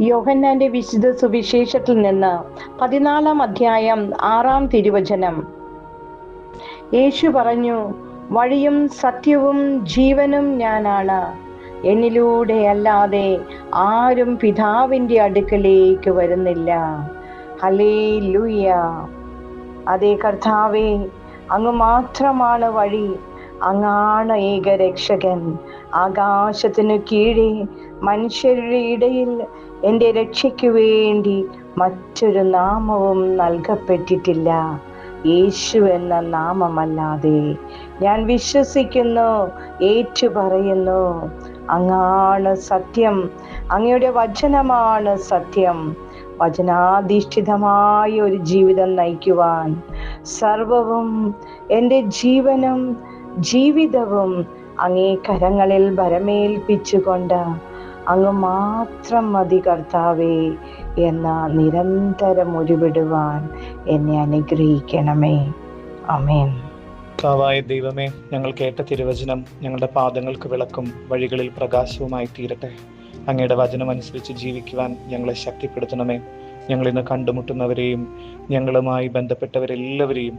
യോഹന്നാന്റെ വിശുദ്ധ സുവിശേഷത്തിൽ നിന്ന് പതിനാലാം അധ്യായം ആറാം തിരുവചനം. യേശു പറഞ്ഞു വഴിയും സത്യവും ജീവനും ഞാനാണ്. എന്നിലൂടെ അല്ലാതെ ആരും പിതാവിന്റെ അടുക്കലേക്ക് വരുന്നില്ല. ഹലേ ലൂയ അതേ കർത്താവേ അങ്ങ് മാത്രമാണ് വഴി. അങ്ങാണ് ഏക രക്ഷകൻ ആകാശത്തിനു കീഴെ മനുഷ്യരുടെ ഇടയിൽ എന്റെ രക്ഷയ്ക്ക് വേണ്ടി മറ്റൊരു നാമവും നൽകപ്പെട്ടിട്ടില്ല. യേശു എന്ന നാമമല്ലാതെ. ഞാൻ വിശ്വസിക്കുന്നു ഏറ്റു പറയുന്നു അങ്ങാണ് സത്യം അങ്ങയുടെ വചനമാണ് സത്യം. വചനാധിഷ്ഠിതമായ ഒരു ജീവിതം നയിക്കുവാൻ സർവവും എന്റെ ജീവനും ജീവിതവും അങ്ങേ കരങ്ങളിൽ ഭരമേൽപ്പിച്ചുകൊണ്ട് അങ്ങ് മാത്രം മതി കർത്താവേ എന്ന നിരന്തരം ഉരുവിടുവാൻ എന്നെ അനുഗ്രഹിക്കണമേ. അമേൻ കർത്താവായ ദൈവമേ ഞങ്ങൾ കേട്ട തിരുവചനം ഞങ്ങളുടെ പാദങ്ങൾക്ക് വിളക്കും വഴികളിൽ പ്രകാശവുമായി തീരട്ടെ. അങ്ങയുടെ വചനം അനുസരിച്ച് ജീവിക്കുവാൻ ഞങ്ങളെ ശക്തിപ്പെടുത്തണമേ. ഞങ്ങൾ ഇന്ന് കണ്ടുമുട്ടുന്നവരെയും ഞങ്ങളുമായി ബന്ധപ്പെട്ടവരെല്ലാവരെയും